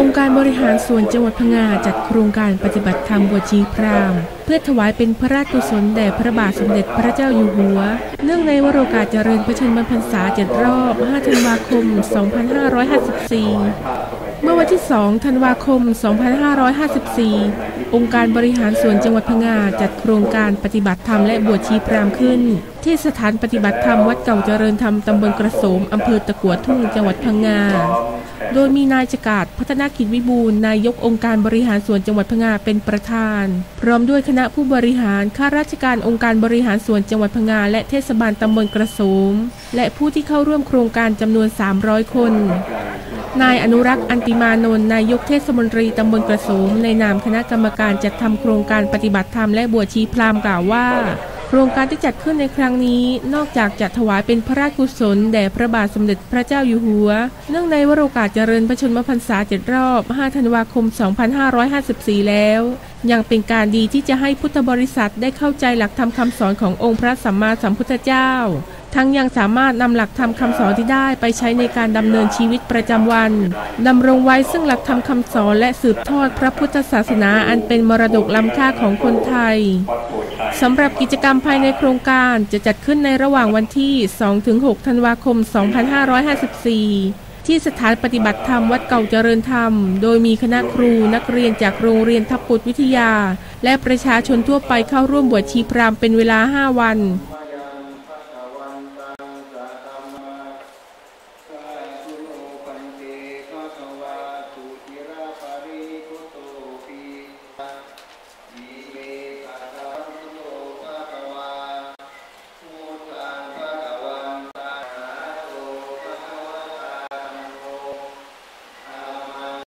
องค์การบริหารส่วนจังหวัดพังงาจัดโครงการปฏิบัติธรรมบวชชีพราหมณ์ เพื่อถวายเป็นพระราชกุศลแด่พระบาทสมเด็จพระเจ้าอยู่หัว เนื่องในวโรกาสเจริญพระชนมพรรษาเจ็ดรอบ 5 ธันวาคม 2554 เมื่อวันที่ 2 ธันวาคม 2554 องค์การบริหารส่วนจังหวัดพังงาจัดโครงการปฏิบัติธรรมและบวชชีพรามขึ้น ที่สถานปฏิบัติธรรมวัดเก่าเจริญธรรมตำบลกระโสมอำเภอตะกัวทุ่งจังหวัดพังงา โดยมีนายจกาดพัฒนากิจวิบูลนายกองค์การบริหารส่วนจังหวัดพังงาเป็นประธาน พร้อมด้วยคณะผู้บริหารข้าราชการองค์การบริหารส่วนจังหวัดพังงาและเทศบาลตำบลกระโสมและผู้ที่เข้าร่วมโครงการจำนวน 300 คน นายอนุรักษ์อันติมานนท์นายกเทศมนตรีตำบลกระโสมในนามคณะกรรมการจัดทำโครงการปฏิบัติธรรมและบวชชีพราหมณ์กล่าวว่า โครงการที่จัดขึ้นในครั้งนี้ นอกจากจะถวายเป็นพระราชกุศลแด่พระบาทสมเด็จพระเจ้าอยู่หัว เนื่องในวโรกาสเจริญพระชนมพรรษาเจ็ดรอบ 5 ธันวาคม 2554 แล้ว ยังเป็นการดีที่จะให้พุทธบริษัทได้เข้าใจหลักธรรมคำสอนขององค์พระสัมมาสัมพุทธเจ้า ทั้งยังสามารถนำหลักธรรมคำสอนที่ได้ไปใช้ในการดำเนินชีวิตประจำวันดำรงไว้ซึ่งหลักธรรมคำสอนและสืบทอดพระพุทธศาสนาอันเป็นมรดกล้ำค่าของคนไทยสำหรับกิจกรรมภายในโครงการจะจัดขึ้นในระหว่างวันที่ 2-6 ธันวาคม 2554ที่สถานปฏิบัติธรรมวัดเก่าเจริญธรรม โดยมีคณะครูนักเรียนจากโรงเรียนทับปุตวิทยา และประชาชนทั่วไปเข้าร่วมบวชชีพรามเป็นเวลา 5 วัน